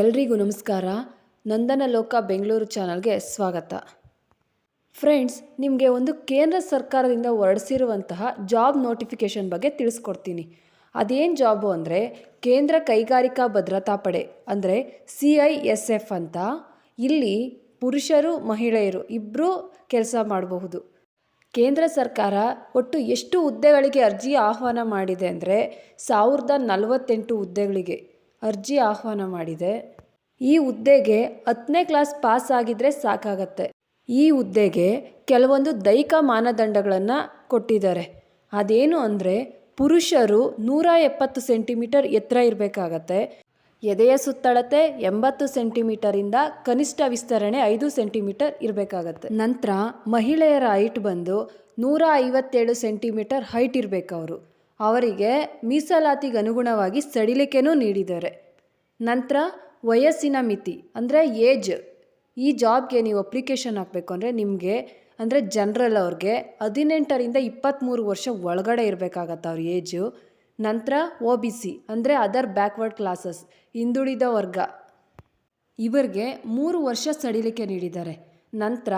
ಎಲ್ರಿಗೂ ನಮಸ್ಕಾರ. ನಂದನ ಲೋಕ ಬೆಂಗಳೂರು ಚಾನಲ್ಗೆ ಸ್ವಾಗತ. ಫ್ರೆಂಡ್ಸ್, ನಿಮಗೆ ಒಂದು ಕೇಂದ್ರ ಸರ್ಕಾರದಿಂದ ಹೊರಡಿಸಿರುವಂತಹ ಜಾಬ್ ನೋಟಿಫಿಕೇಷನ್ ಬಗ್ಗೆ ತಿಳಿಸ್ಕೊಡ್ತೀನಿ. ಅದೇನು ಜಾಬು ಅಂದರೆ ಕೇಂದ್ರ ಕೈಗಾರಿಕಾ ಭದ್ರತಾ ಪಡೆ, ಅಂದರೆ ಸಿ ಐ ಎಸ್ ಎಫ್ ಅಂತ. ಇಲ್ಲಿ ಪುರುಷರು, ಮಹಿಳೆಯರು ಇಬ್ಬರೂ ಕೆಲಸ ಮಾಡಬಹುದು. ಕೇಂದ್ರ ಸರ್ಕಾರ ಒಟ್ಟು ಎಷ್ಟು ಹುದ್ದೆಗಳಿಗೆ ಅರ್ಜಿ ಆಹ್ವಾನ ಮಾಡಿದೆ ಅಂದರೆ ಸಾವಿರದ ನಲವತ್ತೆಂಟು ಹುದ್ದೆಗಳಿಗೆ. ಅರ್ಜಿ ಆಹ್ವಾನ ಮಾಡಿದೆ. ಈ ಹುದ್ದೆಗೆ ಹತ್ತನೇ ಕ್ಲಾಸ್ ಪಾಸ್ ಆಗಿದ್ರೆ ಸಾಕಾಗತ್ತೆ. ಈ ಹುದ್ದೆಗೆ ಕೆಲವೊಂದು ದೈಹಿಕ ಮಾನದಂಡಗಳನ್ನು ಕೊಟ್ಟಿದ್ದಾರೆ. ಅದೇನು ಅಂದರೆ ಪುರುಷರು ನೂರ ಎಪ್ಪತ್ತು ಸೆಂಟಿಮೀಟರ್ ಎತ್ತರ ಇರಬೇಕಾಗತ್ತೆ. ಎದೆಯ ಸುತ್ತಳತೆ ಎಂಬತ್ತು ಸೆಂಟಿಮೀಟರಿಂದ ಕನಿಷ್ಠ ವಿಸ್ತರಣೆ ಐದು ಸೆಂಟಿಮೀಟರ್ ಇರಬೇಕಾಗತ್ತೆ. ನಂತರ ಮಹಿಳೆಯರ ಹೈಟ್ ಬಂದು ನೂರ ಐವತ್ತೇಳು ಸೆಂಟಿಮೀಟರ್ ಹೈಟ್ ಇರಬೇಕು ಅವರು ಅವರಿಗೆ ಮೀಸಲಾತಿಗೆ ಅನುಗುಣವಾಗಿ ಸಡಿಲಿಕೆನೂ ನೀಡಿದ್ದಾರೆ. ನಂತರ ವಯಸ್ಸಿನ ಮಿತಿ, ಅಂದರೆ ಏಜ್, ಈ ಜಾಬ್ಗೆ ನೀವು ಅಪ್ಲಿಕೇಶನ್ ಹಾಕಬೇಕು ಅಂದರೆ ನಿಮಗೆ, ಅಂದರೆ ಜನರಲ್ ಅವ್ರಿಗೆ ಹದಿನೆಂಟರಿಂದ ಇಪ್ಪತ್ತ್ಮೂರು ವರ್ಷ ಒಳಗಡೆ ಇರಬೇಕಾಗತ್ತೆ ಅವ್ರ ಏಜು. ನಂತರ ಒ ಬಿ ಸಿ, ಅಂದರೆ ಅದರ್ ಬ್ಯಾಕ್ವರ್ಡ್ ಕ್ಲಾಸಸ್ ಹಿಂದುಳಿದ ವರ್ಗ. ಇವರಿಗೆ ಮೂರು ವರ್ಷ ಸಡಿಲಿಕೆ ನೀಡಿದ್ದಾರೆ. ನಂತರ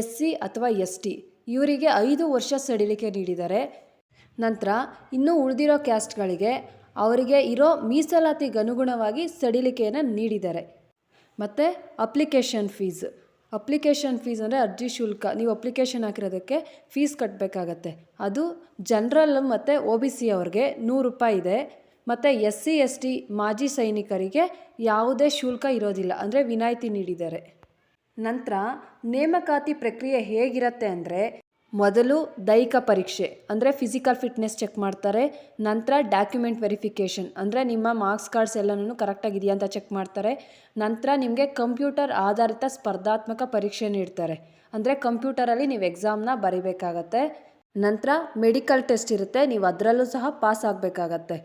ಎಸ್ ಸಿ ಅಥವಾ ಎಸ್ ಟಿ, ಇವರಿಗೆ ಐದು ವರ್ಷ ಸಡಿಲಿಕೆ ನೀಡಿದ್ದಾರೆ. ನಂತರ ಇನ್ನೂ ಉಳಿದಿರೋ ಕ್ಯಾಸ್ಟ್ಗಳಿಗೆ ಅವರಿಗೆ ಇರೋ ಮೀಸಲಾತಿಗೆ ಅನುಗುಣವಾಗಿ ಸಡಿಲಿಕೆಯನ್ನು ನೀಡಿದ್ದಾರೆ. ಮತ್ತು ಅಪ್ಲಿಕೇಶನ್ ಫೀಸ್. ಅಪ್ಲಿಕೇಶನ್ ಫೀಸ್ ಅಂದರೆ ಅರ್ಜಿ ಶುಲ್ಕ. ನೀವು ಅಪ್ಲಿಕೇಶನ್ ಹಾಕಿರೋದಕ್ಕೆ ಫೀಸ್ ಕಟ್ಟಬೇಕಾಗತ್ತೆ ಅದು ಜನರಲ್ ಮತ್ತು ಒ ಬಿ ಸಿ ಅವ್ರಿಗೆ ನೂರು ರೂಪಾಯಿ ಇದೆ. ಮತ್ತು ಎಸ್ ಸಿ ಎಸ್ ಟಿ ಮಾಜಿ ಸೈನಿಕರಿಗೆ ಯಾವುದೇ ಶುಲ್ಕ ಇರೋದಿಲ್ಲ. ಅಂದರೆ ವಿನಾಯಿತಿ ನೀಡಿದ್ದಾರೆ. ನಂತರ ನೇಮಕಾತಿ ಪ್ರಕ್ರಿಯೆ ಹೇಗಿರುತ್ತೆ ಅಂದರೆ ಮೊದಲು ದೈಹಿಕ ಪರೀಕ್ಷೆ, ಅಂದರೆ ಫಿಸಿಕಲ್ ಫಿಟ್ನೆಸ್ ಚೆಕ್ ಮಾಡ್ತಾರೆ, ನಂತರ ಡಾಕ್ಯುಮೆಂಟ್ ವೆರಿಫಿಕೇಷನ್ ಅಂದರೆ ನಿಮ್ಮ ಮಾರ್ಕ್ಸ್ ಕಾರ್ಡ್ಸ್ ಎಲ್ಲನೂ ಕರೆಕ್ಟಾಗಿದೆಯಾ ಅಂತ ಚೆಕ್ ಮಾಡ್ತಾರೆ, ನಂತರ ನಿಮಗೆ ಕಂಪ್ಯೂಟರ್ ಆಧಾರಿತ ಸ್ಪರ್ಧಾತ್ಮಕ ಪರೀಕ್ಷೆ ನೀಡ್ತಾರೆ. ಅಂದರೆ ಕಂಪ್ಯೂಟರಲ್ಲಿ ನೀವು ಎಕ್ಸಾಮ್ನ ಬರಿಬೇಕಾಗತ್ತೆ, ನಂತರ ಮೆಡಿಕಲ್ ಟೆಸ್ಟ್ ಇರುತ್ತೆ, ನೀವು ಅದರಲ್ಲೂ ಸಹ ಪಾಸ್ ಆಗಬೇಕಾಗತ್ತೆ.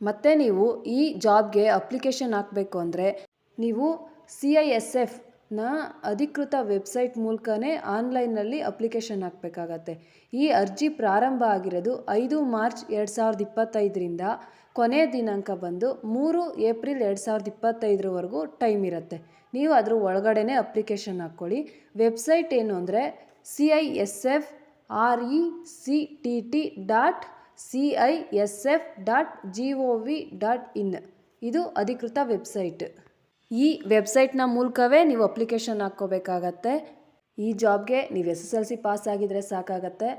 ಮತ್ತು ನೀವು ಈ ಜಾಬ್ಗೆ ಅಪ್ಲಿಕೇಶನ್ ಹಾಕಬೇಕು ಅಂದರೆ, ನೀವು ಸಿ ಐ ಎಸ್ ಎಫ್ನ ಅಧಿಕೃತ ವೆಬ್ಸೈಟ್ ಮೂಲಕನೇ ಆನ್ಲೈನ್ನಲ್ಲಿ ಅಪ್ಲಿಕೇಶನ್ ಹಾಕಬೇಕಾಗತ್ತೆ. ಈ ಅರ್ಜಿ ಪ್ರಾರಂಭ ಆಗಿರೋದು ಐದು ಮಾರ್ಚ್ ಎರಡು ಸಾವಿರದ ಇಪ್ಪತ್ತೈದರಿಂದ ಕೊನೆಯ ದಿನಾಂಕ ಬಂದು ಮೂರು ಏಪ್ರಿಲ್ ಎರಡು ಸಾವಿರದ ಇಪ್ಪತ್ತೈದರವರೆಗೂ ಟೈಮ್ ಇರುತ್ತೆ. ನೀವು ಅದ್ರ ಒಳಗಡೆನೇ ಅಪ್ಲಿಕೇಶನ್ ಹಾಕ್ಕೊಳ್ಳಿ. ವೆಬ್ಸೈಟ್ ಏನು ಅಂದರೆ C I S F R E C T T dot C I S F dot G O V dot in. ಇದು ಅಧಿಕೃತ ವೆಬ್ಸೈಟ್. ಈ ವೆಬ್ಸೈಟ್ನ ಮೂಲಕವೇ ನೀವು ಅಪ್ಲಿಕೇಶನ್ ಹಾಕ್ಕೋಬೇಕಾಗತ್ತೆ. ಈ ಜಾಬ್ಗೆ ನೀವು S S L C pass ಆಗಿದರೆ ಸಾಕಾಗತ್ತೆ.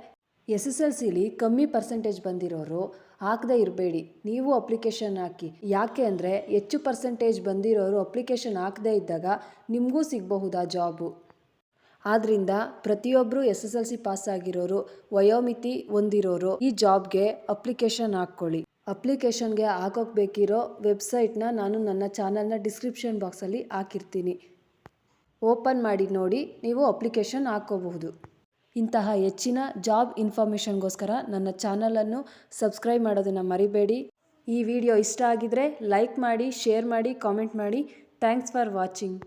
ಎಸ್ ಎಸ್ ಎಲ್ ಸಿಲಿ ಕಮ್ಮಿ ಪರ್ಸೆಂಟೇಜ್ ಬಂದಿರೋರು ಹಾಕದೇ ಇರಬೇಡಿ. ನೀವು ಅಪ್ಲಿಕೇಶನ್ ಹಾಕಿ. ಯಾಕೆ ಅಂದರೆ ಹೆಚ್ಚು ಪರ್ಸೆಂಟೇಜ್ ಬಂದಿರೋರು ಅಪ್ಲಿಕೇಶನ್ ಹಾಕದೇ ಇದ್ದಾಗ ನಿಮಗೂ ಸಿಗಬಹುದಾ ಜಾಬು. ಆದ್ದರಿಂದ ಪ್ರತಿಯೊಬ್ಬರು S S L C pass ಆಗಿರೋರು, ವಯೋಮಿತಿ ಹೊಂದಿರೋರು ಈ ಜಾಬ್ಗೆ ಅಪ್ಲಿಕೇಶನ್ ಹಾಕ್ಕೊಳ್ಳಿ. ಅಪ್ಲಿಕೇಶನ್ಗೆ ಹಾಕೋಕ್ಬೇಕಿರೋ ವೆಬ್ಸೈಟ್ನ ನಾನು ನನ್ನ ಚಾನಲ್ನ ಡಿಸ್ಕ್ರಿಪ್ಷನ್ ಬಾಕ್ಸಲ್ಲಿ ಹಾಕಿರ್ತೀನಿ. ಓಪನ್ ಮಾಡಿ ನೋಡಿ, ನೀವು ಅಪ್ಲಿಕೇಶನ್ ಹಾಕ್ಕೋಬಹುದು ಇಂತಹ ಹೆಚ್ಚಿನ ಜಾಬ್ ಇನ್ಫಾರ್ಮೇಷನ್ಗೋಸ್ಕರ ನನ್ನ ಚಾನಲನ್ನು ಸಬ್ಸ್ಕ್ರೈಬ್ ಮಾಡೋದನ್ನು ಮರಿಬೇಡಿ. ಈ ವಿಡಿಯೋ ಇಷ್ಟ ಆಗಿದರೆ ಲೈಕ್ ಮಾಡಿ, ಶೇರ್ ಮಾಡಿ, ಕಾಮೆಂಟ್ ಮಾಡಿ. Thanks for watching.